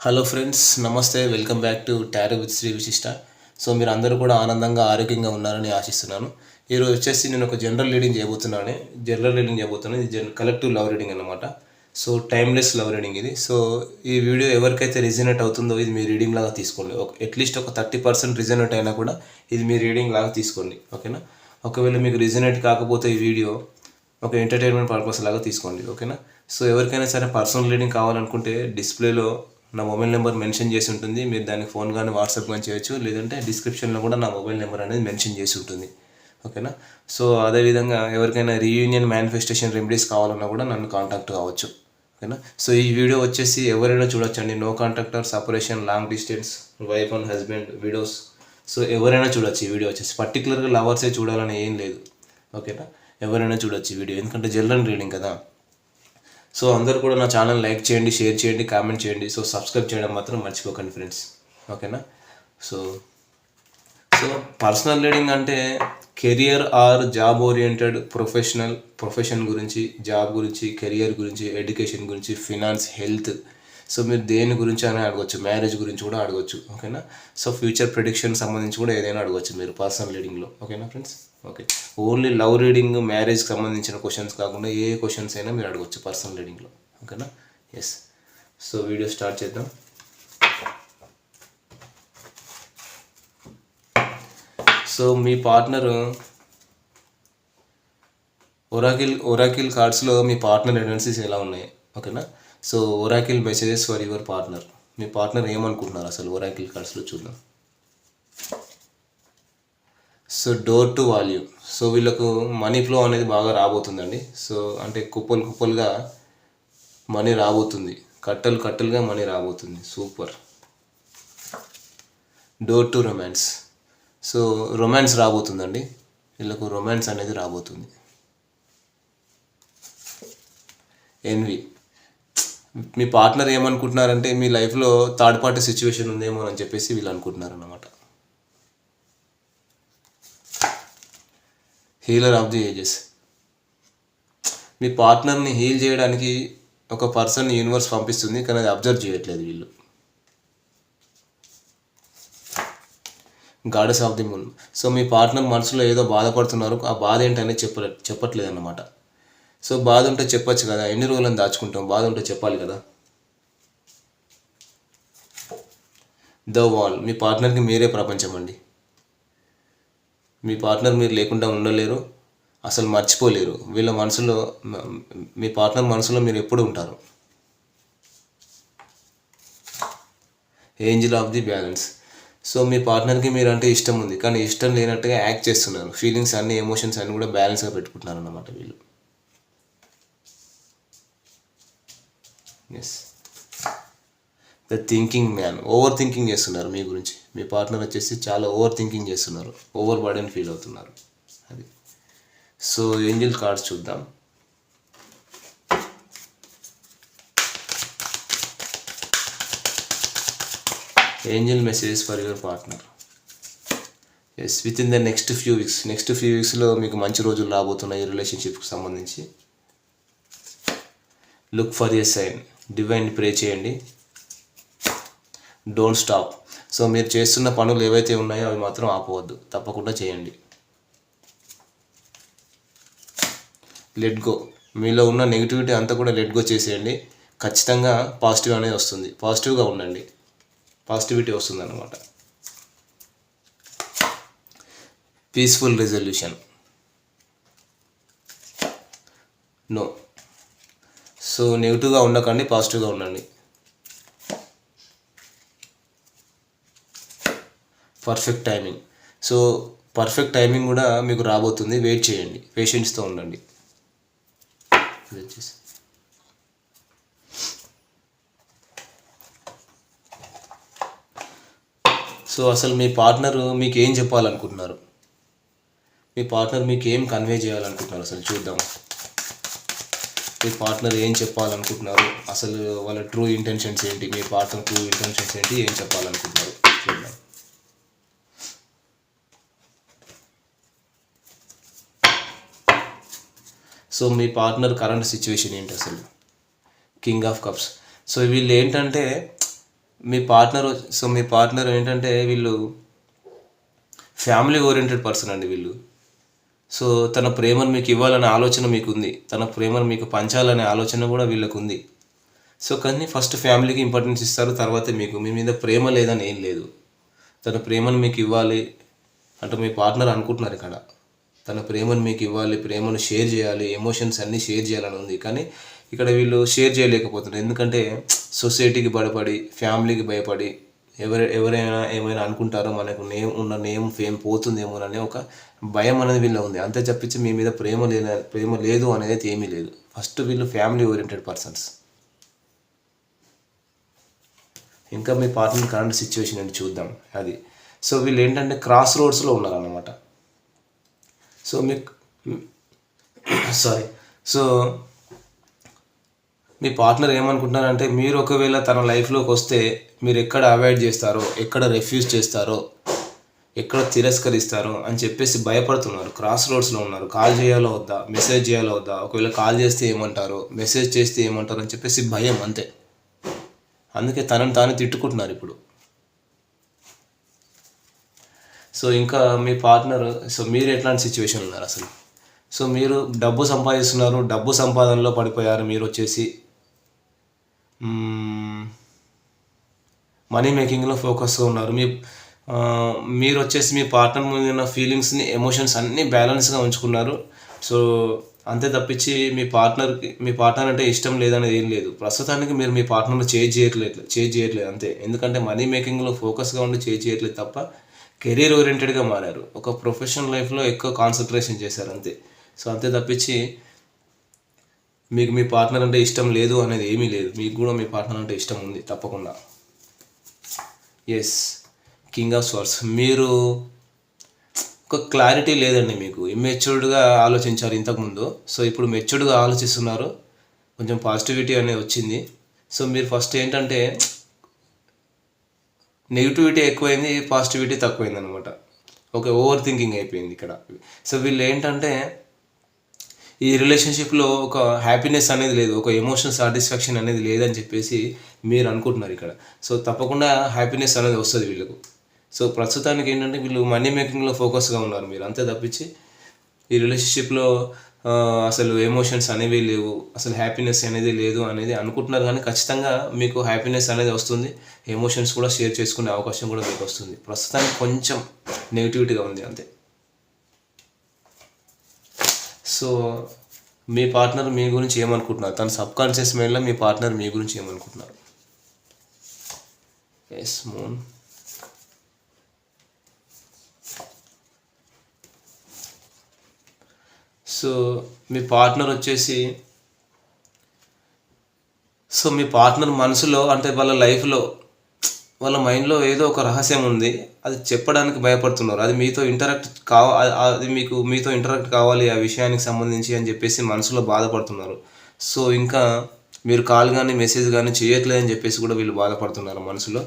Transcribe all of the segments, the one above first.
Hello friends నమస్తే welcome back to tarot with Shri Vishishta so మీరు అందరూ కూడా ఆనందంగా ఆరోగ్యంగా ఉన్నారని ఆశిస్తున్నాను. ఈరోజు వచ్చేసి నేను ఒక జనరల్ రీడింగ్ చేయబోతున్నాను. జనరల్ రీడింగ్ చేయబోతున్నాను. ఇది జన్ కలెక్టివ్ లవ్ రీడింగ్ అనమాట సో టైమ్లెస్ లవ్ రీడింగ్ ఇది. సో ఈ వీడియో ఎవరికైతే రిజనేట్ అవుతుందో ఇది మీ రీడింగ్ లాగా తీసుకోండి. ఒక అట్లీస్ట్ ఒక థర్టీ పర్సెంట్ రిజనేట్ అయినా కూడా ఇది మీ రీడింగ్ లాగా తీసుకోండి. ఓకేనా ఒకవేళ మీకు రిజనేట్ కాకపోతే ఈ వీడియో ఒక ఎంటర్టైన్మెంట్ పర్పస్ లాగా తీసుకోండి. ఓకేనా సో ఎవరికైనా సరే పర్సనల్ రీడింగ్ కావాలనుకుంటే డిస్ప్లేలో నా మొబైల్ నెంబర్ మెన్షన్ చేసి ఉంటుంది. మీరు దానికి ఫోన్ కానీ వాట్సాప్ కానీ చేయొచ్చు. లేదంటే డిస్క్రిప్షన్లో కూడా నా మొబైల్ నెంబర్ అనేది మెన్షన్ చేసి ఉంటుంది. ఓకేనా? సో అదేవిధంగా ఎవరికైనా రీయూనియన్ మేనిఫెస్టేషన్ రెమెడీస్ కావాలన్నా కూడా నన్ను కాంటాక్ట్ కావచ్చు. ఓకేనా? సో ఈ వీడియో వచ్చేసి ఎవరైనా చూడొచ్చండి. No contact or separation long distance wife and husband videos so ఎవరైనా చూడొచ్చు ఈ వీడియో వచ్చేసి. పర్టికులర్గా లవర్సే చూడాలని ఏం లేదు. ఓకేనా? ఎవరైనా చూడొచ్చు ఈ వీడియో. ఎందుకంటే జనరల్ రీడింగ్ కదా. సో అందరు కూడా నా ఛానల్ లైక్ చేయండి షేర్ చేయండి కామెంట్ చేయండి. సో సబ్స్క్రైబ్ చేయడం మాత్రం మర్చిపోకండి ఫ్రెండ్స్. ఓకేనా? సో సో పర్సనల్ రీడింగ్ అంటే career or job oriented professional profession గురించి జాబ్ గురించి కెరియర్ గురించి ఎడ్యుకేషన్ గురించి ఫినాన్స్ హెల్త్ సో మీరు దేని గురించి అని అడగొచ్చు మ్యారేజ్ గురించి కూడా అడగవచ్చు ఓకేనా? సో ఫ్యూచర్ ప్రిడిక్షన్ సంబంధించి కూడా ఏదైనా అడగవచ్చు మీరు పర్సనల్ రీడింగ్లో ఓకేనా friends okay only love reading మ్యారేజ్కి సంబంధించిన క్వశ్చన్స్ కాకుండా ఏ క్వశ్చన్స్ అయినా మీరు అడగవచ్చు పర్సనల్ రీడింగ్లో ఓకేనా? ఎస్ సో వీడియో స్టార్ట్ చేద్దాం. సో మీ పార్ట్నర్ ఒరాకిల్ ఒరాకిల్ కార్డ్స్లో మీ పార్ట్నర్ ఎనర్జీస్ ఎలా ఉన్నాయి ఓకేనా? So oracle messages for your partner me partner ఏమనుకుంటున్నారు అసలు ఒరాకిల్ కార్డ్స్లో చూద్దాం. So door to value so వీళ్ళకు మనీ ఫ్లో అనేది బాగా రాబోతుందండి. సో అంటే కుప్పలు కుప్పలుగా మనీ రాబోతుంది. కట్టలు కట్టలుగా మనీ రాబోతుంది. Super door to romance so romance రాబోతుందండి. వీళ్ళకు రొమాన్స్ అనేది రాబోతుంది. ఎన్వి మీ పార్ట్నర్ ఏమనుకుంటున్నారంటే మీ లైఫ్లో థర్డ్ పార్టీ సిచ్యువేషన్ ఉందేమో అని చెప్పేసి వీళ్ళు అనుకుంటున్నారు అన్నమాట హీలర్ ఆఫ్ ది ఏజెస్. మీ పార్ట్నర్ని హీల్ చేయడానికి ఒక పర్సన్ యూనివర్స్ పంపిస్తుంది కానీ అది అబ్జర్వ్ చేయట్లేదు వీళ్ళు. Goddess of the moon. So me partner మనసులో ఏదో బాధపడుతున్నారు ఆ బాధ ఏంటనేది చెప్పలే చెప్పట్లేదు అన్నమాట సో బాధ ఉంటే చెప్పచ్చు కదా. ఎన్ని రోజులను దాచుకుంటాం? బాధ ఉంటే చెప్పాలి కదా. The wall. మీ పార్ట్నర్కి మీరే ప్రపంచం అండి. మీ పార్ట్నర్ మీరు లేకుండా ఉండలేరు. అసలు మర్చిపోలేరు. వీళ్ళ మనసులో మీ పార్ట్నర్ మనసులో మీరు ఎప్పుడు ఉంటారు? Angel of the balance. So మీ పార్ట్నర్కి మీరు అంటే ఇష్టం ఉంది. కానీ ఇష్టం లేనట్టుగా యాక్ట్ చేస్తున్నారు. ఫీలింగ్స్ అన్ని ఎమోషన్స్ అన్నీ కూడా బ్యాలెన్స్గా పెట్టుకుంటున్నారు అన్నమాట వీళ్ళు. Yes the thinking man over thinking చేస్తున్నారు మీ గురించి. మీ పార్ట్నర్ వచ్చేసి చాలా ఓవర్ థింకింగ్ చేస్తున్నారు. ఓవర్ బర్డెన్ ఫీల్ అవుతున్నారు. అది. సో ఏంజిల్ కార్డ్స్ చూద్దాం. Angel messages for your partner yes with in the next few weeks next few వీక్స్లో మీకు మంచి రోజులు రాబోతున్నాయి ఈ రిలేషన్షిప్కి సంబంధించి. Look for a sign divine pray చేయండి. డోంట్ స్టాప్ సో మీరు చేస్తున్న పనులు ఏవైతే ఉన్నాయో అవి మాత్రం ఆపవద్దు. తప్పకుండా చేయండి. లెట్ గో మీలో ఉన్న నెగిటివిటీ అంతా కూడా లెట్ గో చేసేయండి. ఖచ్చితంగా పాజిటివ్ అనేది వస్తుంది. పాజిటివ్గా ఉండండి. పాజిటివిటీ వస్తుంది అన్నమాట పీస్ఫుల్ రిజల్యూషన్ నో సో నెగిటివ్గా ఉండకండి పాజిటివ్గా ఉండండి. Perfect timing. So perfect timing కూడా మీకు రాబోతుంది. వెయిట్ చేయండి. పేషెన్స్తో ఉండండి. వచ్చేసి సో అసలు మీ పార్ట్నర్ మీకు ఏం చెప్పాలనుకుంటున్నారు? మీ పార్ట్నర్ మీకు ఏం కన్వే చేయాలనుకుంటున్నారు? అసలు చూద్దాం. మీ పార్ట్నర్ ఏం చెప్పాలనుకుంటున్నారు? అసలు వాళ్ళ ట్రూ ఇంటెన్షన్స్ ఏంటి? మీ పార్ట్నర్ ట్రూ ఇంటెన్షన్స్ ఏంటి? ఏం చెప్పాలనుకుంటున్నారు? చూద్దాం. సో మీ పార్ట్నర్ కరెంట్ సిచ్యువేషన్ ఏంటి అసలు? కింగ్ ఆఫ్ కప్స్ సో వీళ్ళు ఏంటంటే మీ పార్ట్నర్ సో మీ పార్ట్నర్ ఏంటంటే వీళ్ళు ఫ్యామిలీ ఓరియంటెడ్ పర్సన్ అండి వీళ్ళు. సో తన ప్రేమను మీకు ఇవ్వాలనే ఆలోచన మీకు ఉంది తన ప్రేమను మీకు పంచాలనే ఆలోచన కూడా వీళ్ళకు ఉంది సో కానీ ఫస్ట్ ఫ్యామిలీకి ఇంపార్టెన్స్ ఇస్తారు తర్వాత మీకు. మీ మీద ప్రేమ లేదని ఏం లేదు. తన ప్రేమను మీకు ఇవ్వాలి అంటే మీ పార్ట్నర్ అనుకుంటున్నారు ఇక్కడ. తన ప్రేమను మీకు ఇవ్వాలి ప్రేమను షేర్ చేయాలి ఎమోషన్స్ అన్నీ షేర్ చేయాలని ఉంది. కానీ ఇక్కడ వీళ్ళు షేర్ చేయలేకపోతున్నారు. ఎందుకంటే సొసైటీకి భయపడి ఫ్యామిలీకి భయపడి ఎవరు ఎవరైనా ఏమైనా అనుకుంటారో మనకు నేమ్ ఉన్న నేమ్ ఫేమ్ పోతుందేమో అనే ఒక భయం అనేది వీళ్ళ ఉంది. అంతే చెప్పించి మీ మీద ప్రేమ లేన ప్రేమ లేదు అనేది ఏమీ లేదు. ఫస్ట్ వీళ్ళు ఫ్యామిలీ ఓరియంటెడ్ పర్సన్స్ ఇంకా మీ పార్ట్నర్ కరెంట్ సిచ్యువేషన్ అని చూద్దాం. అది. సో వీళ్ళు ఏంటంటే క్రాస్ రోడ్స్లో ఉన్నారన్నమాట. సో మీకు సారీ సో మీ పార్ట్నర్ ఏమనుకుంటున్నారంటే మీరు ఒకవేళ తన లైఫ్లోకి వస్తే మీరు ఎక్కడ అవాయిడ్ చేస్తారో ఎక్కడ రెఫ్యూజ్ చేస్తారో ఎక్కడ తిరస్కరిస్తారో అని చెప్పేసి భయపడుతున్నారు. క్రాస్ రోడ్స్లో ఉన్నారు. కాల్ చేయాలో వద్దా? మెసేజ్ చేయాలో వద్దా? ఒకవేళ కాల్ చేస్తే ఏమంటారు? మెసేజ్ చేస్తే ఏమంటారు? అని చెప్పేసి భయం అంతే. అందుకే తనని తాను తిట్టుకుంటున్నారు ఇప్పుడు. సో ఇంకా మీ పార్ట్నర్ సో మీరు ఎట్లాంటి సిచ్యువేషన్ ఉన్నారు అసలు? సో మీరు డబ్బు సంపాదిస్తున్నారు డబ్బు సంపాదనలో పడిపోయారు మీరు వచ్చేసి మనీ మేకింగ్లో ఫోకస్గా ఉన్నారు. మీ మీరు వచ్చేసి మీ పార్ట్నర్ మీద ఉన్న ఫీలింగ్స్ని ఎమోషన్స్ అన్నీ బ్యాలెన్స్గా ఉంచుకున్నారు. సో అంతే తప్పించి మీ పార్ట్నర్కి మీ పార్ట్నర్ అంటే ఇష్టం లేదనేది ఏం లేదు. ప్రస్తుతానికి మీరు మీ పార్ట్నర్ని చేంజ్ చేయట్లేదు చేంజ్ చేయట్లేదు అంతే. ఎందుకంటే మనీ మేకింగ్లో ఫోకస్గా ఉండి చేంజ్ చేయట్లేదు తప్ప కెరీర్ ఓరియంటెడ్గా మారారు. ఒక ప్రొఫెషనల్ లైఫ్లో ఎక్కువ కాన్సన్ట్రేషన్ చేశారు అంతే. సో అంతే తప్పించి మీకు మీ పార్ట్నర్ అంటే ఇష్టం లేదు అనేది ఏమీ లేదు. మీకు కూడా మీ పార్ట్నర్ అంటే ఇష్టం ఉంది తప్పకుండా. ఎస్ కింగ్ ఆఫ్ స్వర్స్ మీరు ఒక క్లారిటీ లేదండి మీకు. ఇమ్మెచ్యూర్డ్గా ఆలోచించారు ఇంతకుముందు. సో ఇప్పుడు మెచ్యూర్డ్గా ఆలోచిస్తున్నారు. కొంచెం పాజిటివిటీ అనేది వచ్చింది. సో మీరు ఫస్ట్ ఏంటంటే నెగిటివిటీ ఎక్కువైంది పాజిటివిటీ తక్కువైంది అనమాట ఓకే ఓవర్ థింకింగ్ అయిపోయింది ఇక్కడ. సో వీళ్ళు ఏంటంటే ఈ రిలేషన్షిప్లో ఒక హ్యాపీనెస్ అనేది లేదు ఒక ఎమోషనల్ సాటిస్ఫాక్షన్ అనేది లేదని చెప్పేసి మీరు అనుకుంటున్నారు ఇక్కడ. సో తప్పకుండా హ్యాపీనెస్ అనేది వస్తుంది వీళ్ళకు. సో ప్రస్తుతానికి ఏంటంటే వీళ్ళు మనీ మేకింగ్లో ఫోకస్గా ఉన్నారు మీరు అంతే తప్పించి ఈ రిలేషన్షిప్లో అసలు ఎమోషన్స్ అనేవి లేవు అసలు హ్యాపీనెస్ అనేది లేదు అనేది అనుకుంటున్నారు కానీ ఖచ్చితంగా మీకు హ్యాపీనెస్ అనేది వస్తుంది. ఎమోషన్స్ కూడా షేర్ చేసుకునే అవకాశం కూడా మీకు వస్తుంది. ప్రస్తుతానికి కొంచెం నెగిటివిటీగా ఉంది అంతే. సో మీ పార్ట్నర్ మీ గురించి ఏమనుకుంటున్నారు? తన సబ్ కాన్షియస్ మైండ్లో మీ పార్ట్నర్ మీ గురించి ఏమనుకుంటున్నారు? ఎస్ మూన్ సో మీ పార్ట్నర్ వచ్చేసి సో మీ పార్ట్నర్ మనసులో అంటే వాళ్ళ లైఫ్లో వాళ్ళ మైండ్లో ఏదో ఒక రహస్యం ఉంది. అది చెప్పడానికి భయపడుతున్నారు. అది మీతో ఇంటరాక్ట్ కావ అది మీకు మీతో ఇంటరాక్ట్ కావాలి ఆ విషయానికి సంబంధించి అని చెప్పేసి మనసులో బాధపడుతున్నారు. సో ఇంకా మీరు కాల్ కానీ మెసేజ్ కానీ చేయట్లేదు అని చెప్పేసి కూడా వీళ్ళు బాధపడుతున్నారు మనసులో.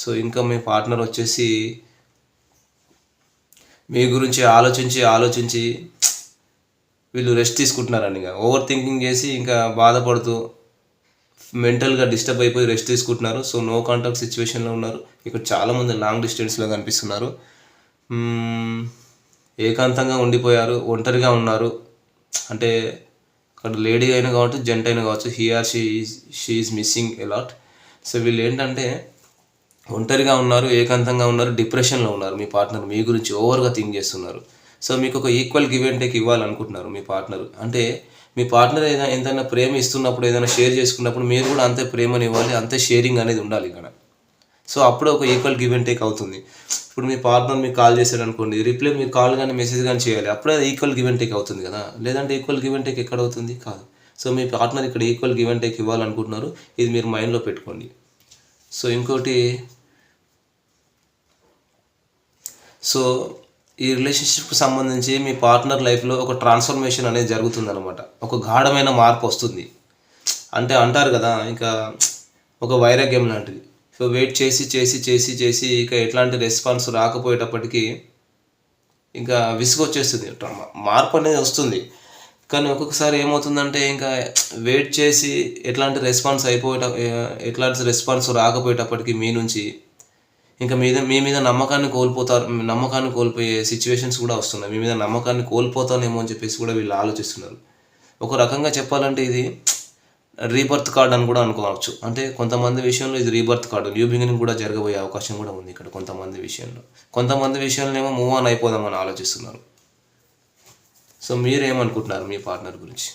సో ఇంకా మీ పార్ట్నర్ వచ్చేసి మీ గురించి ఆలోచించి ఆలోచించి వీళ్ళు రెస్ట్ తీసుకుంటున్నారండి ఇంకా. ఓవర్ థింకింగ్ చేసి ఇంకా బాధపడుతూ మెంటల్గా డిస్టర్బ్ అయిపోయి రెస్ట్ తీసుకుంటున్నారు. సో నో కాంటాక్ట్ సిచ్యువేషన్లో ఉన్నారు. ఇక్కడ చాలామంది లాంగ్ డిస్టెన్స్లో కనిపిస్తున్నారు. ఏకాంతంగా ఉండిపోయారు ఒంటరిగా ఉన్నారు. అంటే అక్కడ లేడీ అయినా కావచ్చు జెంట్ అయినా కావచ్చు he or she she is missing a lot so వీళ్ళు ఏంటంటే ఒంటరిగా ఉన్నారు ఏకాంతంగా ఉన్నారు డిప్రెషన్లో ఉన్నారు మీ పార్ట్నర్. మీ గురించి ఓవర్గా థింక్ చేస్తున్నారు. సో మీకు ఒక ఈక్వల్ గివ్ అండ్ టేక్ ఇవ్వాలనుకుంటున్నారు మీ పార్ట్నర్. అంటే మీ పార్ట్నర్ ఏదైనా ఏదైనా ప్రేమ ఇస్తున్నప్పుడు ఏదైనా షేర్ చేసుకున్నప్పుడు మీరు కూడా అంతే ప్రేమని ఇవ్వాలి అంతే షేరింగ్ అనేది ఉండాలి ఇక్కడ. సో అప్పుడు ఒక ఈక్వల్ గివ్ అండ్ టేక్ అవుతుంది. ఇప్పుడు మీ పార్ట్నర్ మీకు కాల్ చేశాడు అనుకోండి రిప్లై మీరు కాల్ కానీ మెసేజ్ కానీ చేయాలి అప్పుడే ఈక్వల్ గివ్ అండ్ టేక్ అవుతుంది కదా. లేదంటే ఈక్వల్ గివ్ అండ్ టేక్ ఎక్కడ అవుతుంది? కాదు. సో మీ పార్ట్నర్ ఇక్కడ ఈక్వల్ గివ్ అండ్ టేక్ ఇవ్వాలనుకుంటున్నారు ఇది మీరు మైండ్లో పెట్టుకోండి. సో ఇంకోటి సో ఈ రిలేషన్షిప్కి సంబంధించి మీ పార్ట్నర్ లైఫ్లో ఒక ట్రాన్స్ఫర్మేషన్ అనేది జరుగుతుందనమాట ఒక గాఢమైన మార్పు వస్తుంది. అంటే అంటారు కదా ఇంకా ఒక వైరాగ్యం లాంటిది. సో వెయిట్ చేసి చేసి చేసి చేసి ఇక ఎట్లాంటి రెస్పాన్స్ రాకపోయేటప్పటికీ ఇంకా విసుగు వచ్చేస్తుంది. మార్పు అనేది వస్తుంది. కానీ ఒక్కొక్కసారి ఏమవుతుందంటే ఇంకా వెయిట్ చేసి ఎట్లాంటి రెస్పాన్స్ అయిపోయేట ఎట్లాంటి రెస్పాన్స్ రాకపోయేటప్పటికి మీ నుంచి ఇంకా మీద మీ మీద నమ్మకాన్ని కోల్పోతారు నమ్మకాన్ని కోల్పోయే సిచ్యువేషన్స్ కూడా వస్తున్నాయి. మీ మీద నమ్మకాన్ని కోల్పోతానేమో అని చెప్పేసి కూడా వీళ్ళు ఆలోచిస్తున్నారు. ఒక రకంగా చెప్పాలంటే ఇది రీబర్త్ కార్డ్ అని కూడా అనుకోవచ్చు. అంటే కొంతమంది విషయంలో ఇది రీబర్త్ కార్డు న్యూ బిగినింగ్ కూడా జరగబోయే అవకాశం కూడా ఉంది ఇక్కడ కొంతమంది విషయంలో. కొంతమంది విషయంలో ఏమో మూవ్ ఆన్ అయిపోదామని ఆలోచిస్తున్నారు. సో మీరేమనుకుంటున్నారు మీ పార్ట్నర్ గురించి?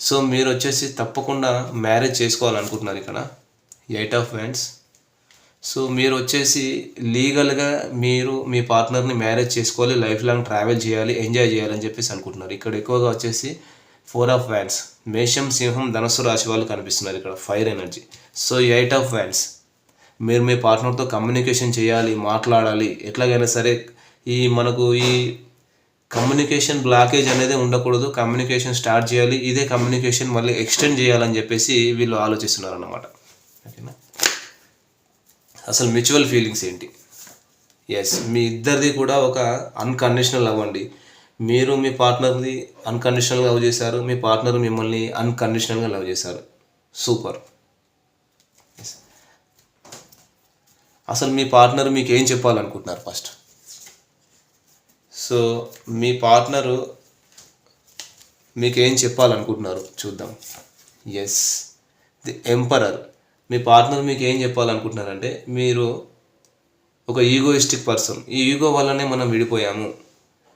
సో మీరు వచ్చేసి తప్పకుండా మ్యారేజ్ చేసుకోవాలనుకుంటున్నారు ఇక్కడ. ఎయిట్ ఆఫ్ వ్యాండ్స్ సో మీరు వచ్చేసి లీగల్గా మీరు మీ పార్ట్నర్ని మ్యారేజ్ చేసుకోవాలి లైఫ్ లాంగ్ ట్రావెల్ చేయాలి ఎంజాయ్ చేయాలని చెప్పేసి అనుకుంటున్నారు. ఇక్కడ ఎక్కువగా వచ్చేసి ఫోర్ ఆఫ్ వ్యాన్స్ మేషం సింహం ధనస్సు రాశి వాళ్ళు కనిపిస్తున్నారు ఇక్కడ fire energy. So eight of wands మీరు మీ పార్ట్నర్తో కమ్యూనికేషన్ చేయాలి మాట్లాడాలి ఎట్లాగైనా సరే ఈ మనకు ఈ కమ్యూనికేషన్ బ్లాకేజ్ అనేది ఉండకూడదు కమ్యూనికేషన్ స్టార్ట్ చేయాలి ఇదే కమ్యూనికేషన్ మళ్ళీ ఎక్స్టెండ్ చేయాలని చెప్పేసి వీళ్ళు ఆలోచిస్తున్నారు అన్నమాట ఓకేనా? అసలు మ్యూచువల్ ఫీలింగ్స్ ఏంటి? ఎస్ మీ ఇద్దరిది కూడా ఒక అన్కండిషనల్ లవ్ అండి. మీరు మీ పార్ట్నర్ని అన్కండిషనల్గా లవ్ చేశారు మీ పార్ట్నర్ మిమ్మల్ని అన్కండిషనల్గా లవ్ చేశారు. సూపర్ అసలు మీ పార్ట్నర్ మీకు ఏం చెప్పాలనుకుంటున్నారు ఫస్ట్ సో మీ పార్ట్నరు మీకు ఏం చెప్పాలనుకుంటున్నారు? చూద్దాం. ఎస్ ది ఎంపరర్ మీ పార్ట్నర్ మీకు ఏం చెప్పాలనుకుంటున్నారంటే మీరు ఒక ఈగోయిస్టిక్ పర్సన్ ఈ ఈగో వల్లనే మనం విడిపోయాము.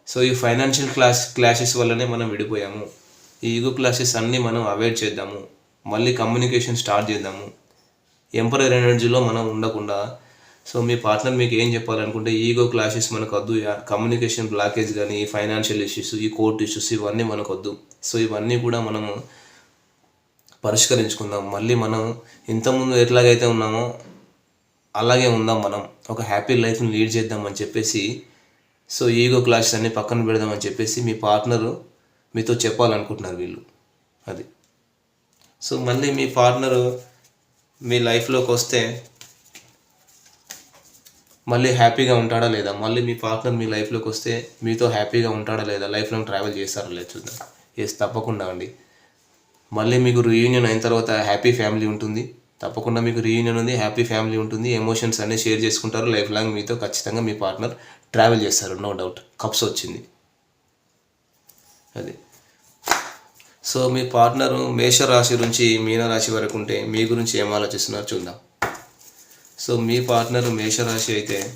సో ఈ ఫైనాన్షియల్ క్లాస్ క్లాషెస్ వల్లనే మనం విడిపోయాము. ఈ ఈగో క్లాషెస్ అన్నీ మనం అవాయిడ్ చేద్దాము. మళ్ళీ కమ్యూనికేషన్ స్టార్ట్ చేద్దాము. ఎంపరర్ ఎనర్జీలో మనం ఉండకుండా సో మీ పార్ట్నర్ మీకు ఏం చెప్పాలనుకుంటే ఈగో క్లాషెస్ మనకు వద్దు. కమ్యూనికేషన్ బ్లాకేజ్ కానీ ఫైనాన్షియల్ ఇష్యూస్ ఈ కోర్ట్ ఇష్యూస్ ఇవన్నీ మనకు వద్దు. సో ఇవన్నీ కూడా మనము పరిష్కరించుకుందాం. మళ్ళీ మనం ఇంతకుముందు ఎట్లాగైతే ఉన్నామో అలాగే ఉందాం మనం. ఒక హ్యాపీ లైఫ్ని లీడ్ చేద్దామని చెప్పేసి సో ఈగో క్లాషెస్ అన్నీ పక్కన పెడదామని చెప్పేసి మీ పార్ట్నరు మీతో చెప్పాలనుకుంటున్నారు వీళ్ళు. అది. సో మళ్ళీ మీ పార్ట్నరు మీ లైఫ్లోకి వస్తే మళ్ళీ హ్యాపీగా ఉంటాడా లేదా? మళ్ళీ మీ పార్ట్నర్ మీ లైఫ్లోకి వస్తే మీతో హ్యాపీగా ఉంటాడా లేదా? లైఫ్ లాంగ్ ట్రావెల్ చేస్తారా లేదా చూద్దాం. ఎస్ తప్పకుండా అండి. మళ్ళీ మీకు రీయూనియన్ అయిన తర్వాత హ్యాపీ ఫ్యామిలీ ఉంటుంది. తప్పకుండా మీకు రీయూనియన్ ఉంది హ్యాపీ ఫ్యామిలీ ఉంటుంది. ఎమోషన్స్ అన్నీ షేర్ చేసుకుంటారు. లైఫ్ లాంగ్ మీతో ఖచ్చితంగా మీ పార్ట్నర్ ట్రావెల్ చేస్తారు. నో డౌట్ కప్స్ వచ్చింది. అది. సో మీ పార్ట్నరు మేషరాశి నుంచి మీనరాశి వరకు ఉంటే మీ గురించి ఏం ఆలోచిస్తున్నారో చూద్దాం. సో మీ పార్ట్నర్ మేషరాశి అయితే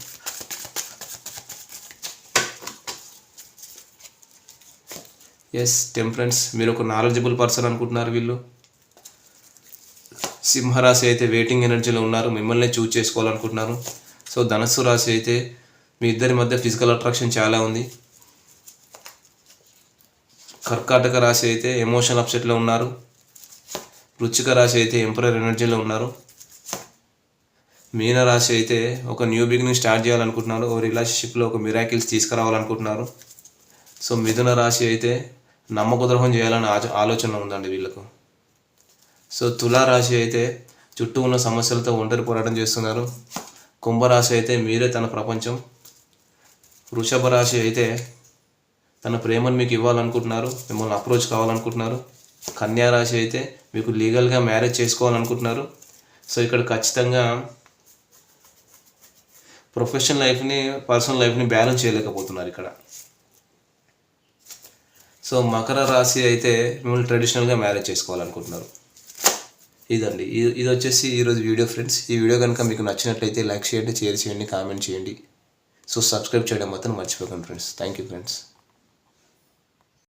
ఎస్ టెంపరెన్స్ మీరు ఒక నాలెడ్జబుల్ పర్సన్ అనుకుంటున్నారు వీళ్ళు. సింహరాశి అయితే వెయిటింగ్ ఎనర్జీలో ఉన్నారు మిమ్మల్ని చూజ్ చేసుకోవాలనుకుంటున్నారు. సో ధనస్సు రాశి అయితే మీ ఇద్దరి మధ్య ఫిజికల్ అట్రాక్షన్ చాలా ఉంది. కర్కాటక రాశి అయితే ఎమోషన్ అప్సెట్లో ఉన్నారు. వృచ్చిక రాశి అయితే ఎంపరర్ ఎనర్జీలో ఉన్నారు. మీన రాశి అయితే ఒక న్యూ బిగినింగ్ స్టార్ట్ చేయాలనుకుంటున్నారు ఓ రిలేషన్షిప్లో ఒక మిరాకిల్స్ తీసుకురావాలనుకుంటున్నారు. సో మిథున రాశి అయితే నమ్మకద్రోహం చేయాలని ఆచ ఆలోచన ఉందండి వీళ్ళకు. సో తులారాశి అయితే చుట్టూ ఉన్న సమస్యలతో ఒంటరి పోరాటం చేస్తున్నారు. కుంభరాశి అయితే మీరే తన ప్రపంచం. వృషభ రాశి అయితే తన ప్రేమను మీకు ఇవ్వాలనుకుంటున్నారు మిమ్మల్ని అప్రోచ్ కావాలనుకుంటున్నారు. కన్యా రాశి అయితే మీకు లీగల్గా మ్యారేజ్ చేసుకోవాలనుకుంటున్నారు. సో ఇక్కడ ఖచ్చితంగా ప్రొఫెషనల్ లైఫ్ని పర్సనల్ లైఫ్ని బ్యాలెన్స్ చేయలేకపోతున్నారు ఇక్కడ. సో మకర రాశి అయితే మిమ్మల్ని ట్రెడిషనల్గా మ్యారేజ్ చేసుకోవాలనుకుంటున్నారు. ఇదండి. ఇది ఇది వచ్చేసి ఈరోజు వీడియో ఫ్రెండ్స్ ఈ వీడియో కనుక మీకు నచ్చినట్లయితే లైక్ చేయండి షేర్ చేయండి కామెంట్ చేయండి. సో సబ్స్క్రైబ్ చేయడం మాత్రం మర్చిపోకండి ఫ్రెండ్స్ థ్యాంక్ యూ ఫ్రెండ్స్